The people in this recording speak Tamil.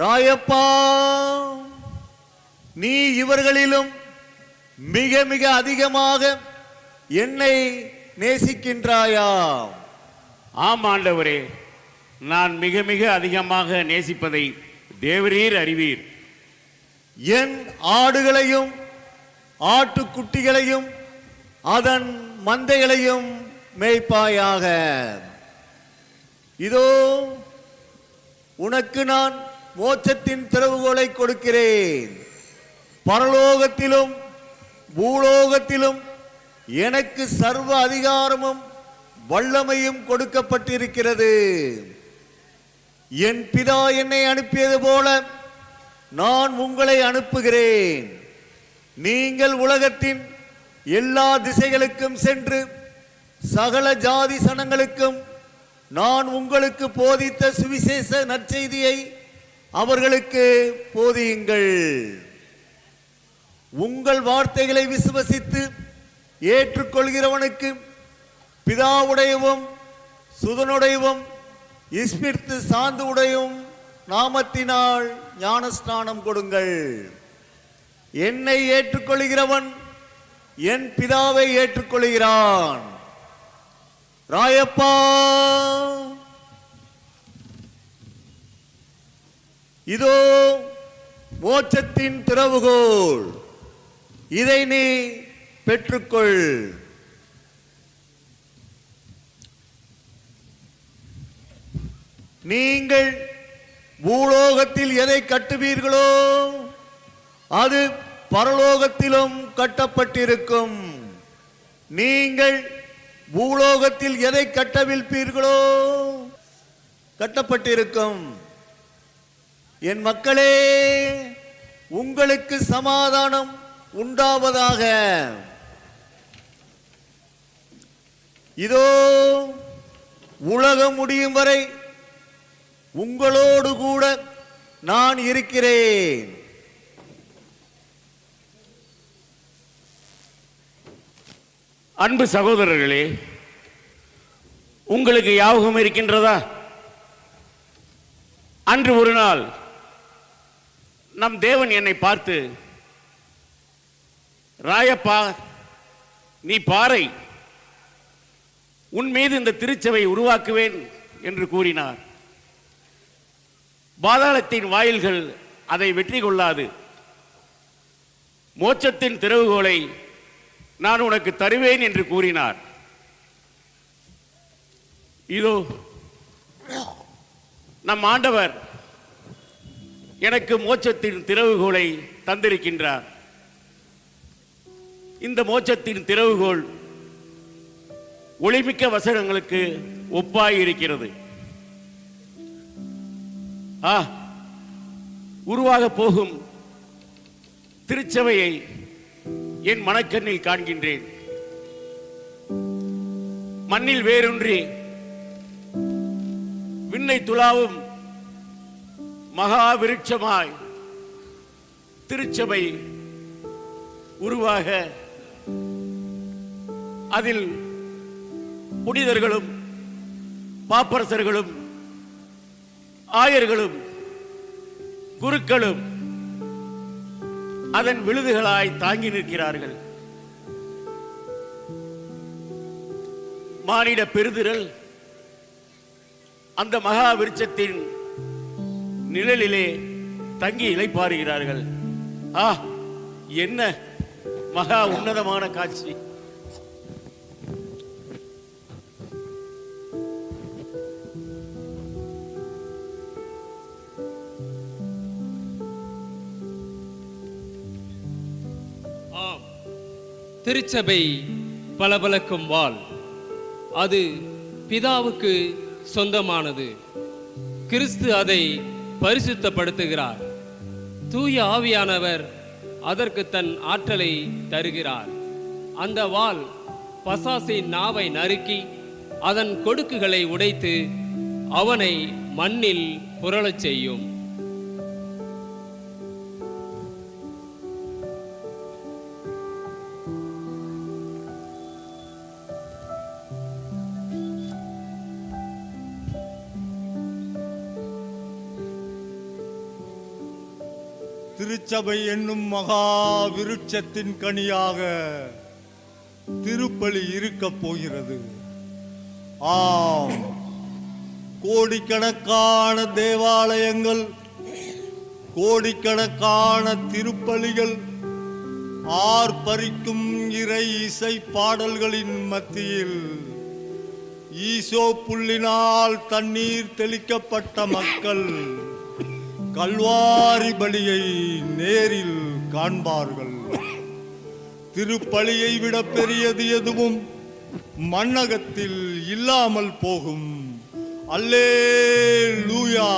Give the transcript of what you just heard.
ராயப்பா நீ இவர்களிலும் மிக மிக அதிகமாக என்னை நேசிக்கின்றாயா ஆம் ஆண்டவரே நான் மிக மிக அதிகமாக நேசிப்பதை தேவரீர் அறிவீர். என் ஆடுகளையும் ஆட்டுக்குட்டிகளையும் அதன் மந்தைகளையும் மேய்ப்பாயாக. இதோ உனக்கு நான் மோட்சத்தின் திறவுகோலை கொடுக்கிறேன். பரலோகத்திலும் பூலோகத்திலும் எனக்கு சர்வ அதிகாரமும் வல்லமையும் கொடுக்கப்பட்டிருக்கிறது. என் பிதா என்னை அனுப்பியது போல நான் உங்களை அனுப்புகிறேன். நீங்கள் உலகத்தின் எல்லா திசைகளுக்கும் சென்று சகல ஜாதி சனங்களுக்கும் நான் உங்களுக்கு போதித்த சுவிசேஷ நற்செய்தியை அவர்களுக்கு போதியுங்கள். உங்கள் வார்த்தைகளை விசுவசித்து ஏற்றுக்கொள்கிறவனுக்கு பிதாவுடையவும் சுதனுடையவும் இஸ்பிர்த்து சாந்து உடையும் நாமத்தினால் ஞானஸ்நானம் கொடுங்கள். என்னை ஏற்றுக்கொள்கிறவன் என் பிதாவை ஏற்றுக்கொள்கிறான். ராயப்பா! இதோ மோட்சத்தின் திறவுகோள். இதை நீ பெற்றுக்கொள். நீங்கள் பூலோகத்தில் எதை கட்டுவீர்களோ அது பரலோகத்திலும் கட்டப்பட்டிருக்கும். நீங்கள் பூலோகத்தில் எதை கட்டவிழ்ப்பீர்களோ கட்டப்பட்டிருக்கும். என் மக்களே உங்களுக்கு சமாதானம் உண்டாவதாக. இதோ உலகம் முடியும் வரை உங்களோடு கூட நான் இருக்கிறேன். அன்பு சகோதரர்களே உங்களுக்கு யாபகம் இருக்கின்றதா? அன்று ஒரு நாள் நம் தேவன் என்னை பார்த்து ராயப்பா நீ பாறை உன் மீது இந்த திருச்சபை உருவாக்குவேன் என்று கூறினார். பாதாளத்தின் வாயில்கள் அதை வெற்றி கொள்ளாது. மோட்சத்தின் திறவுகோலை நான் உனக்கு தருவேன் என்று கூறினார். இதோ நம் ஆண்டவர் எனக்கு மோட்சத்தின் திறவுகோலை தந்திருக்கின்றார். இந்த மோட்சத்தின் திறவுகோல் ஒளிமிக்க வசனங்களுக்கு ஒப்பாய் இருக்கிறது ஆ உருவாக போகும் திருச்சபையை என் மனக்கண்ணில் காண்கின்றேன். மண்ணில் வேரூன்றி விண்ணை துளாவும் மகா விருட்சமாய் திருச்சபை உருவாக அதில் புனிதர்களும் பாப்பரசர்களும் ஆயர்களும் குருக்களும் அதன் விழுதுகளாய் தாங்கி நிற்கிறார்கள். மானிட பெருதிரல் அந்த மகா விருட்சத்தின் நிழலிலே தங்கி இளைப்பாறுகிறார்கள். ஆ என்ன மகா உன்னதமான காட்சி. திருச்சபை பளபளக்கும் வாள். அது பிதாவுக்கு சொந்தமானது. கிறிஸ்து அதை பரிசுத்தப்படுத்துகிறார். தூய ஆவியானவர் அதற்கு தன் ஆற்றலை தருகிறார். அந்த வாள் பசாசின் நாவை நறுக்கி அதன் கொடுக்குகளை உடைத்து அவனை மண்ணில் புரளச் செய்யும். திருச்சபை என்னும் மகா விருட்சத்தின் கனியாக திருப்பலி இருக்கப் போகிறது. ஆம். கோடிக்கணக்கான தேவாலயங்கள் கோடிக்கணக்கான திருப்பலிகள் ஆர்ப்பரிக்கும் இறை இசை பாடல்களின் மத்தியில் ஈசோ புள்ளினால் தண்ணீர் தெளிக்கப்பட்ட மக்கள் கல்வாரி பலியை நேரில் காண்பார்கள். திருப்பலியை விட பெரியது எதுவும் மண்ணகத்தில் இல்லாமல் போகும். அல்லே லூயா